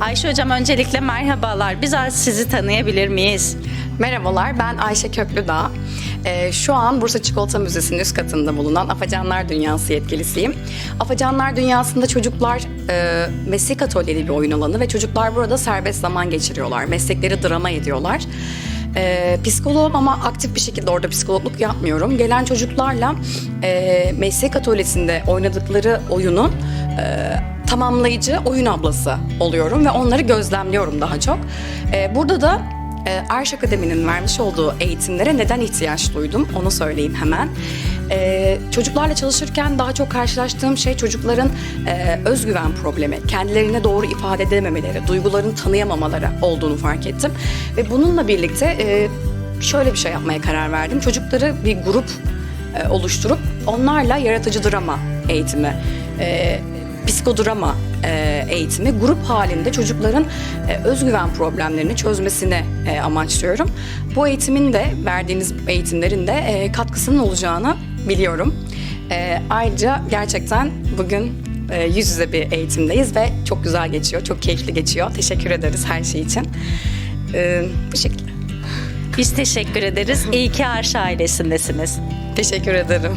Ayşe Hocam öncelikle merhabalar. Biz sizi tanıyabilir miyiz? Merhabalar, ben Ayşe Köklüdağ. Ee, şu an Bursa Çikolata Müzesi'nin üst katında bulunan Afacanlar Dünyası yetkilisiyim. Afacanlar Dünyası'nda çocuklar e, meslek atölyeli bir oyun alanı ve çocuklar burada serbest zaman geçiriyorlar. Meslekleri drama ediyorlar. Ee, psikoloğum ama aktif bir şekilde orada psikologluk yapmıyorum. Gelen çocuklarla e, meslek atölyesinde oynadıkları oyunun e, tamamlayıcı oyun ablası oluyorum ve onları gözlemliyorum daha çok. Ee, burada da e, Arş Akademi'nin vermiş olduğu eğitimlere neden ihtiyaç duydum onu söyleyeyim hemen. E, çocuklarla çalışırken daha çok karşılaştığım şey çocukların e, özgüven problemi, kendilerine doğru ifade edememeleri, duygularını tanıyamamaları olduğunu fark ettim. Ve bununla birlikte e, şöyle bir şey yapmaya karar verdim. Çocukları bir grup e, oluşturup onlarla yaratıcı drama eğitimi, e, psikodrama e, eğitimi grup halinde çocukların e, özgüven problemlerini çözmesini e, amaçlıyorum. Bu eğitimin de verdiğiniz eğitimlerin de e, katkısının olacağını biliyorum. E, ayrıca gerçekten bugün e, yüz yüze bir eğitimdeyiz ve çok güzel geçiyor, çok keyifli geçiyor. Teşekkür ederiz her şey için. E, bu şekilde. Biz teşekkür ederiz. İyi ki Arşa ailesindesiniz. Teşekkür ederim.